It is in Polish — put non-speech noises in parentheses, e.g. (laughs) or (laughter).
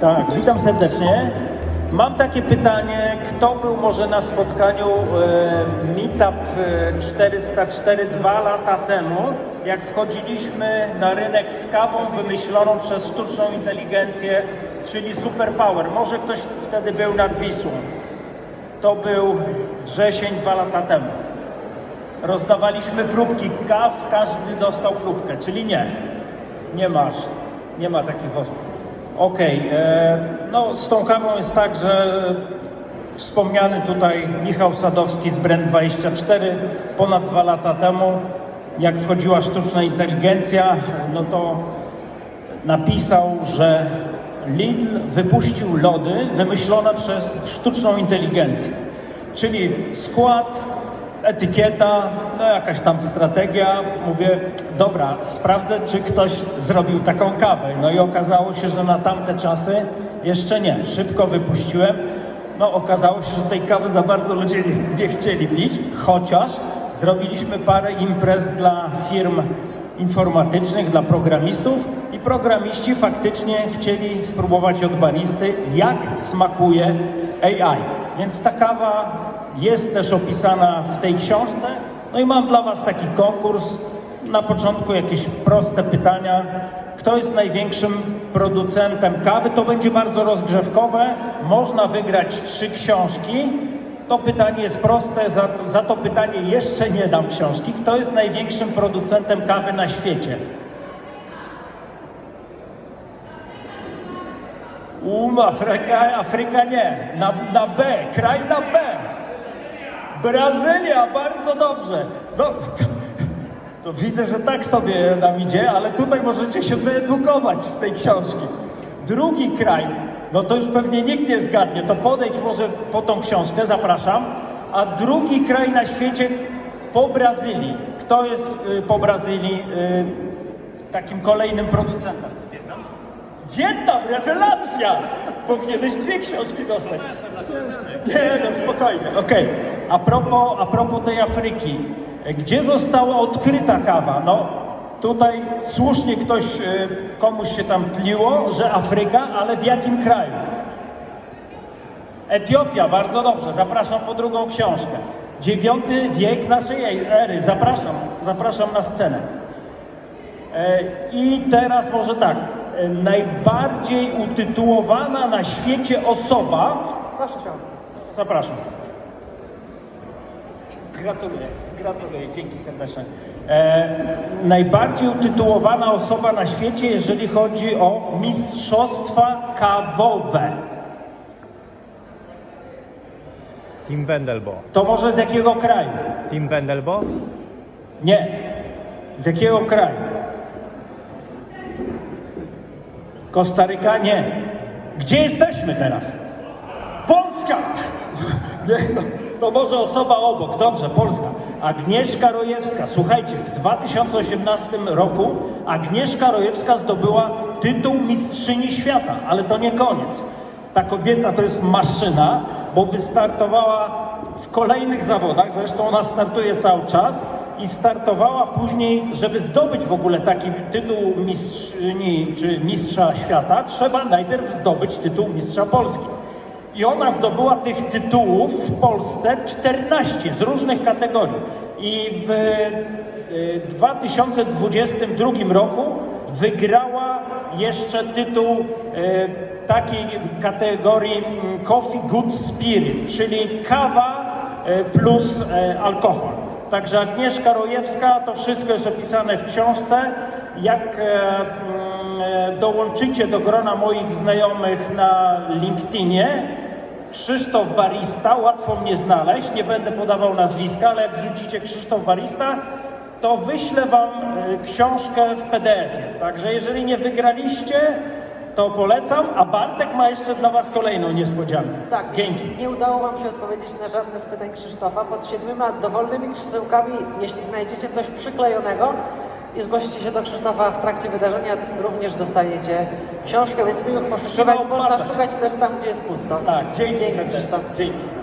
Tak, witam serdecznie. Mam takie pytanie, kto był może na spotkaniu e, Meetup e, 404 dwa lata temu, jak wchodziliśmy na rynek z kawą wymyśloną przez sztuczną inteligencję, czyli Superpower. Może ktoś wtedy był nad Wisłą. To był wrzesień dwa lata temu. Rozdawaliśmy próbki kaw, każdy dostał próbkę, czyli nie. Nie masz, nie ma takich osób. Okej, e, no z tą kawą jest tak, że wspomniany tutaj Michał Sadowski z Brand24 ponad dwa lata temu, jak wchodziła sztuczna inteligencja, no to napisał, że Lidl wypuścił lody wymyślone przez sztuczną inteligencję. Czyli skład, etykieta, no jakaś tam strategia. Mówię, dobra, sprawdzę, czy ktoś zrobił taką kawę. No i okazało się, że na tamte czasy jeszcze nie. Szybko wypuściłem. No okazało się, że tej kawy za bardzo ludzie nie, chcieli pić, chociaż zrobiliśmy parę imprez dla firm informatycznych, dla programistów i programiści faktycznie chcieli spróbować od baristy, jak smakuje AI. Więc ta kawa jest też opisana w tej książce. No i mam dla Was taki konkurs. Na początku jakieś proste pytania. Kto jest największym producentem kawy? To będzie bardzo rozgrzewkowe. Można wygrać trzy książki. To pytanie jest proste, za to, za to pytanie jeszcze nie dam książki. Kto jest największym producentem kawy na świecie? Um, Afryka, Afryka nie. Na, na B, kraj na B. Brazylia, bardzo dobrze. No, to, (laughs) to widzę, że tak sobie nam idzie, ale tutaj możecie się wyedukować z tej książki. Drugi kraj, no to już pewnie nikt nie zgadnie, to podejdź może po tą książkę, zapraszam. A drugi kraj na świecie po Brazylii. Kto jest y, po Brazylii y, takim kolejnym producentem? Wietnam, rewelacja! Powinieneś dwie książki dostać. Nie, no spokojnie, okej. A, propos, a propos tej Afryki, gdzie została odkryta kawa? No tutaj słusznie ktoś, y, komuś się tam tliło, że Afryka, ale w jakim kraju? Etiopia, bardzo dobrze, zapraszam po drugą książkę. Dziewiąty wiek naszej ery, zapraszam, zapraszam na scenę. E, I teraz może tak, e, najbardziej utytułowana na świecie osoba, Proszę cię. zapraszam. Gratuluję, gratuluję, dzięki serdeczne. E, najbardziej utytułowana osoba na świecie, jeżeli chodzi o mistrzostwa kawowe. Team Wendelbo. To może z jakiego kraju? Team Wendelbo? Nie. Z jakiego kraju? Kostaryka? Nie. Gdzie jesteśmy teraz? Polska! (laughs) Nie, no, to może osoba obok. Dobrze, Polska. Agnieszka Rojewska. Słuchajcie, w 2018 roku Agnieszka Rojewska zdobyła tytuł Mistrzyni Świata, ale to nie koniec. Ta kobieta to jest maszyna, bo wystartowała w kolejnych zawodach, zresztą ona startuje cały czas i startowała później, żeby zdobyć w ogóle taki tytuł mistrzyni czy mistrza świata, trzeba najpierw zdobyć tytuł mistrza Polski. I ona zdobyła tych tytułów w Polsce 14 z różnych kategorii. I w y, 2022 roku wygrała jeszcze tytuł y, takiej kategorii mm, Coffee Good Spirit, czyli kawa y, plus alkohol. Także Agnieszka Rojewska, to wszystko jest opisane w książce. Jak e, mm, e, dołączycie do grona moich znajomych na LinkedInie, Krzysztof Barista, łatwo mnie znaleźć, nie będę podawał nazwiska, ale jak wrzucicie Krzysztof Barista, to wyślę Wam e, książkę w PDF-ie. Także jeżeli nie wygraliście, to polecam, a Bartek ma jeszcze dla Was kolejną niespodziankę. Tak, Dzięki. nie udało Wam się odpowiedzieć na żadne z pytań Krzysztofa. Pod siedmioma dowolnymi krzesełkami, jeśli znajdziecie coś przyklejonego i zgłosicie się do Krzysztofa w trakcie wydarzenia, również dostaniecie książkę, więc miłych poszukiwań. Można opłacać. szukać też tam, gdzie jest pusto. Tak, dzięki, Dzięki serdecznie. Krzysztof. Dzięki.